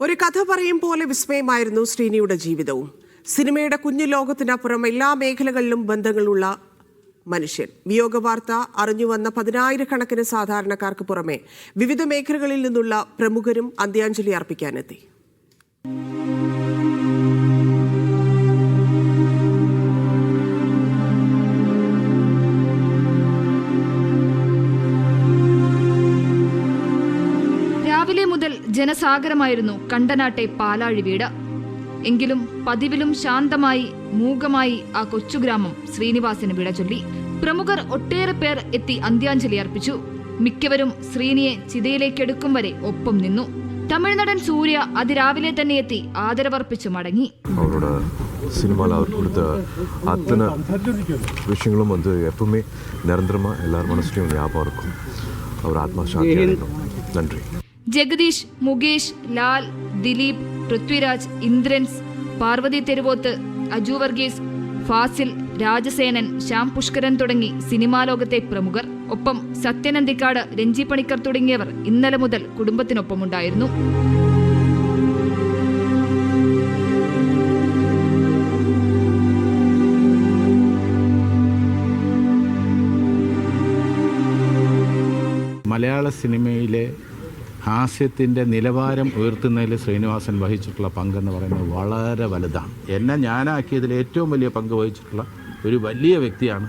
ഒരു കഥ പറയും പോലെ വിസ്മയമായിരുന്നു ശ്രീനിയുടെ ജീവിതവും. സിനിമയുടെ കുഞ്ഞു ലോകത്തിനപ്പുറം എല്ലാ മേഖലകളിലും ബന്ധങ്ങളുള്ള മനുഷ്യൻ. വിയോഗ വാർത്ത അറിഞ്ഞു വന്ന പതിനായിരക്കണക്കിന് സാധാരണക്കാർക്ക് പുറമെ വിവിധ മേഖലകളിൽ നിന്നുള്ള പ്രമുഖരും അന്ത്യാഞ്ജലി അർപ്പിക്കാനെത്തി. ജനസാഗരമായിരുന്നു കണ്ടനാട്ടെ പാലാഴി വീട് എങ്കിലും പതിവിലും ശാന്തമായി മൂകമായി ആ കൊച്ചുഗ്രാമം ശ്രീനിവാസിന് വിട ചൊല്ലി പ്രമുഖർ ഒട്ടേറെ പേർ എത്തി അന്ത്യാഞ്ജലി അർപ്പിച്ചു മിക്കവരും ശ്രീനിയെ ചിതയിലേക്കെടുക്കും വരെ ഒപ്പം നിന്നു തമിഴ്നടൻ സൂര്യ അതിരാവിലെ തന്നെ എത്തി ആദരവർപ്പിച്ചു മടങ്ങി அவரோட சினிமாவில் அவர் கொடுத்த அத்தனை விஷயங்களும் வந்து எப்பவுமே நிரந்தரமாக எல்லார் மனசுலையும் ஞாபகம் இருக்கும் அவர் ஆத்மா சாந்தி அடையணும் நன்றி ജഗദീഷ് മുകേഷ് ലാൽ ദിലീപ് പൃഥ്വിരാജ് ഇന്ദ്രൻസ് പാർവതി തെരുവോത്ത് അജു വർഗീസ് ഫാസിൽ രാജസേനൻ ശ്യാം പുഷ്കരൻ തുടങ്ങി സിനിമാ ലോകത്തെ പ്രമുഖർ. ഒപ്പം സത്യനന്ദിക്കാട് രഞ്ജി പണിക്കർ തുടങ്ങിയവർ ഇന്നലെ മുതൽ കുടുംബത്തിനൊപ്പമുണ്ടായിരുന്നു. മലയാള സിനിമയിലെ ഹാസ്യത്തിന്റെ നിലവാരം ഉയർത്തുന്നതിൽ ശ്രീനിവാസൻ വഹിച്ചിട്ടുള്ള പങ്കെന്ന് പറയുന്നത് വളരെ വലുതാണ്. എന്നെ ഞാനാക്കിയതിൽ ഏറ്റവും വലിയ പങ്ക് വഹിച്ചിട്ടുള്ള ഒരു വലിയ വ്യക്തിയാണ്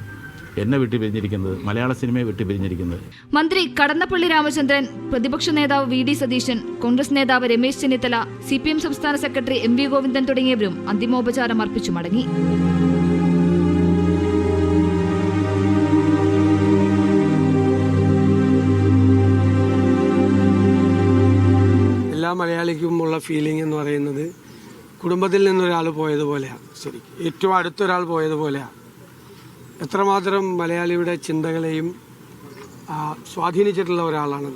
എന്നെ വിട്ടു പിരിഞ്ഞിരിക്കുന്നത് മലയാള സിനിമയെ വിട്ടു പിരിഞ്ഞിരിക്കുന്നത് മന്ത്രി കടന്നപ്പള്ളി രാമചന്ദ്രൻ പ്രതിപക്ഷ നേതാവ് വി ഡി സതീശൻ കോൺഗ്രസ് നേതാവ് രമേശ് ചെന്നിത്തല സി സംസ്ഥാന സെക്രട്ടറി എം വി ഗോവിന്ദൻ തുടങ്ങിയവരും അന്തിമോപചാരം അർപ്പിച്ചു മടങ്ങി. എല്ലാ മലയാളിക്കുമുള്ള ഫീലിംഗ് എന്ന് പറയുന്നത് കുടുംബത്തിൽ നിന്നൊരാൾ പോയതുപോലെയാണ് ശരിക്കും ഏറ്റവും അടുത്തൊരാൾ പോയതുപോലെയാണ് എത്രമാത്രം മലയാളിയുടെ ചിന്തകളെയും സ്വാധീനിച്ചിട്ടുള്ള ഒരാളാണ്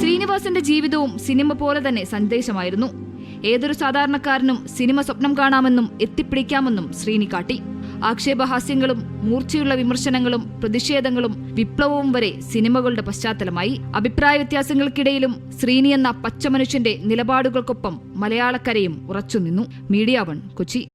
ശ്രീനിവാസന്റെ ജീവിതവും സിനിമ പോലെ തന്നെ സന്ദേശമായിരുന്നു. ഏതൊരു സാധാരണക്കാരനും സിനിമ സ്വപ്നം കാണാമെന്നും എത്തിപ്പിടിക്കാമെന്നും ശ്രീനി കാട്ടി ആക്ഷേപഹാസ്യങ്ങളും മൂർച്ചയുള്ള വിമർശനങ്ങളും പ്രതിഷേധങ്ങളും വിപ്ലവവും വരെ സിനിമകളുടെ പശ്ചാത്തലമായി. അഭിപ്രായ വ്യത്യാസങ്ങൾക്കിടയിലും ശ്രീനി എന്ന പച്ചമനുഷ്യന്റെ നിലപാടുകൾക്കൊപ്പം മലയാളക്കരയും ഉറച്ചുനിന്നു. Media One Kochi.